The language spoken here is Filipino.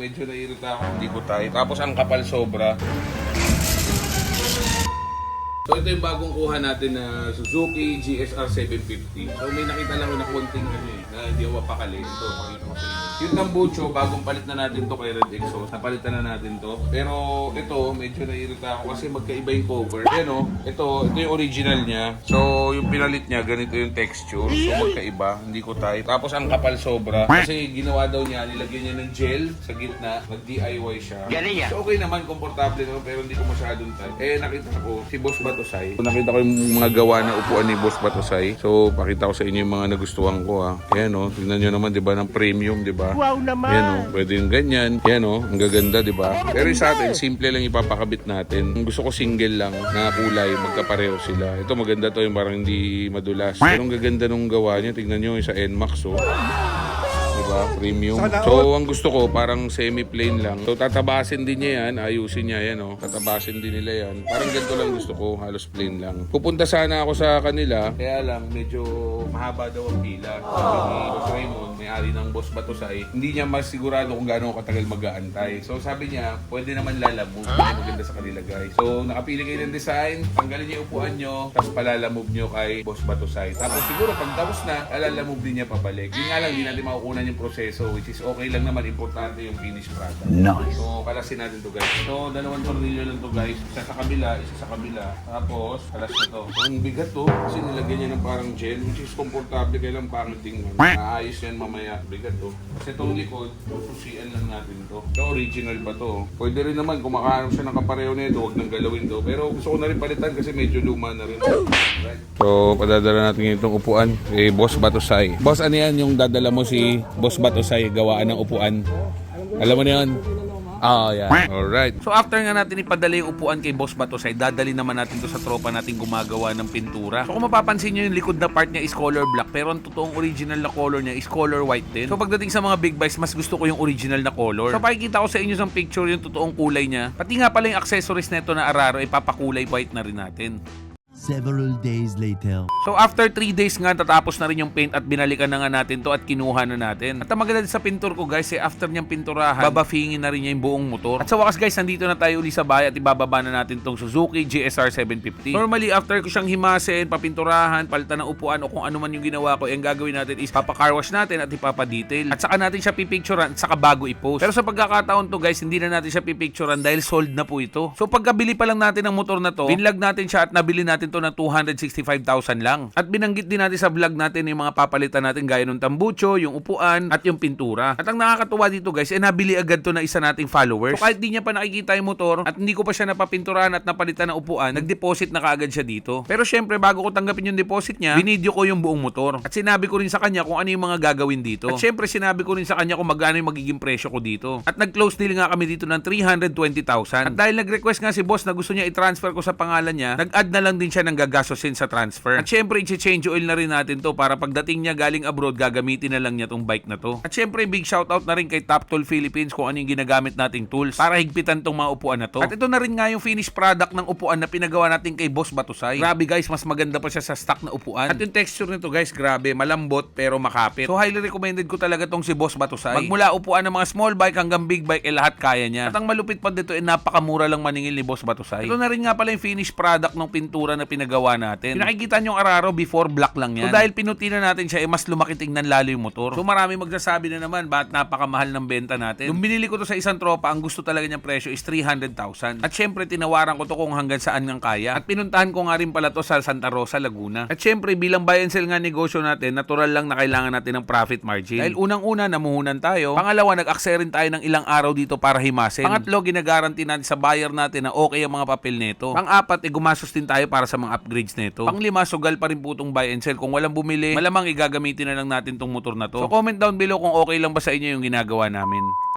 Medyo naiirita ako, hindi ko tayo. Tapos ang kapal sobra. So ito yung bagong kuha natin na Suzuki GSR 750. So may nakita lang ako na konting ano eh, na hindi ako mapakali. Ito, pakita ko sa inyo. Yung Tambucho, bagong palit na natin to kay Red Exhaust. Napalitan na natin to. Pero ito, medyo naiirita ako kasi magkaiba yung cover. Yan o, ito, ito yung original niya. So yung pinalit niya, ganito yung texture. So magkaiba, hindi ko type. Tapos ang kapal sobra. Kasi ginawa daw niya, nilagyan niya ng gel sa gitna. Nag-DIY siya. Galing yan. So okay naman, komportable naman, pero hindi ko masyadong type. Eh, nakita ko si Boss Batosay. Nakita ko yung mga gawa na upuan ni Boss Batosay. So, pakita ko sa inyo yung mga nagustuhan ko ha. Ayan o, tingnan nyo naman, di ba, ng premium, di ba? Wow naman. Ayan o, pwede yung ganyan. Ayan o, ang gaganda, di ba? Pero sa atin, simple lang ipapakabit natin. Gusto ko single lang na kulay, magkapareho sila. Ito maganda to, yung parang hindi madulas. Pero ang gaganda nung gawa niya, tingnan nyo yung sa NMAX o. Diba? Premium. So, ang gusto ko, parang semi-plain lang. So, tatabasin din niya yan. Ayusin niya yan, oh. Tatabasin din nila yan. Parang ganito lang gusto ko. Halos plain lang. Pupunta sana ako sa kanila. Kaya lang, medyo mahaba daw ang pila. Sabi ni Boss Raymond, may-ari ng Boss Batusay, hindi niya masigurado kung gaano katagal mag-aantay. So, sabi niya, pwede naman lalamove. Maganda sa kanila, guys. So, nakapili kayo ng design. Tanggalin niyo yung upuan niyo. Tapos palalamove niyo kay Boss Batusay. Tapos siguro, pag tapos na, alalamove din niya pabalik. Yun nga lang, hindi natin makukunan yung proseso which is okay lang naman. Importante yung finished product. Nice. So, kalasin natin to guys. So, dalawang tornilyo lang to guys. Isa sa kabila, isa sa kabila. Tapos, kalas na to. Ang bigat to. Kasi nilagyan niya ng parang gel which is komportable. Kailang pangit tingnan. Maayos yan mamaya. Bigat to. Kasi itong likod, sususian lang natin to. So, original pa to. Pwede rin naman kung makahanap siya ng kapareho nito, huwag nang galawin to. Pero gusto ko na rin palitan kasi medyo luma na rin. Right. So, padadala natin itong upuan. Eh, Boss Batusay. Boss, ano yan yung dadala mo si Boss Batusay gawaan ng upuan? Alam mo na yun? Ah, yeah. Alright. So after nga natin ipadala yung upuan kay Boss Batosay, dadali naman natin to sa tropa natin gumagawa ng pintura. So kung mapapansin nyo yung likod na part niya is color black, pero ang totoong original na color niya is color white din. So pagdating sa mga big buys, mas gusto ko yung original na color. So pakikita ko sa inyo sa picture yung totoong kulay niya. Pati nga pala yung accessories nito na Araro, ipapakulay white na rin natin. Several days later. So after 3 days nga tatapos na rin yung paint at binalikan na nga natin to at kinuha na natin. At ang maganda sa pintur ko guys, eh, after niyang pinturahan, babafingin na rin niya yung buong motor. At sa wakas guys, nandito na tayo uli sa bahay at ibababa na natin tong Suzuki GSR 750. Normally after ko siyang himasin, papinturahan, palitan ng upuan o kung ano man yung ginawa ko, yung gagawin natin is papacar wash natin at ipapadetail. At saka natin siya pipicturean at saka bago i-post. Pero sa pagkakataon to guys, hindi na natin siya pipicturean dahil sold na po ito. So pagkabili pa lang natin ng motor na to, binlog natin siya at nabili natin to ng 265,000 lang. At binanggit din natin sa vlog natin yung mga papalitan natin gaya ng tambucho, yung upuan, at yung pintura. At ang nakakatuwa dito guys, eh nabili agad to na isa nating followers. So kahit di niya pa nakikita yung motor at hindi ko pa siya napapinturahan at napalitan ng upuan, nag-deposit na kaagad siya dito. Pero syempre, bago ko tanggapin yung deposit niya, binidyo ko yung buong motor. At sinabi ko rin sa kanya kung ano yung mga gagawin dito. At syempre, sinabi ko rin sa kanya kung magkano yung magiging presyo ko dito. At nag-close deal nga kami dito ng 320,000. At dahil nag-request nga si boss na gusto niya i-transfer ko sa pangalan niya, nag-add na lang din siya ng gagasosin sa transfer. At syempre, i-change oil na rin natin to para pagdating niya galing abroad, gagamitin na lang niya tong bike na to. At syempre, big shoutout na rin kay Top Tool Philippines kung ano yung ginagamit nating tools para higpitan tong mga upuan na to. At ito na rin nga yung finished product ng upuan na pinagawa natin kay Boss Batusay. Grabe guys, mas maganda pa siya sa stock na upuan. At yung texture nito guys, grabe, malambot pero makapit. So highly recommended ko talaga tong si Boss Batusay. Magmula upuan ng mga small bike hanggang big bike, eh lahat kaya niya. At ang malupit pa dito, eh napakamura lang maningil ni Boss Batusay. Ito na rin nga pala yung finished product ng pintura na pinagawa natin. Yung nakikita nyo yung Araro before black lang yan. So dahil pinuti na natin siya, eh mas lumaki tingnan lalo yung motor. So marami magsasabi na naman, bakit napakamahal ng benta natin. Yung binili ko to sa isang tropa, ang gusto talaga niyang presyo is 300,000. At syempre, tinawaran ko to kung hanggang saan ngang kaya. At pinuntahan ko nga rin pala to sa Santa Rosa, Laguna. At syempre, bilang buy and sell nga negosyo natin, natural lang na kailangan natin ng profit margin. Dahil unang-una, namuhunan tayo. Pangalawa, nag-akse rin tayo ng ilang araw dito para himasin. Pangatlo, ginagaranti natin sa buyer natin na okay ang mga papel nito. Pang-apat, eh, gumastos din tayo para sa mga upgrades nito. Panglima, sugal pa rin po itong buy and sell. Kung walang bumili, malamang igagamitin na lang natin tong motor na to. So comment down below kung okay lang ba sa inyo yung ginagawa namin.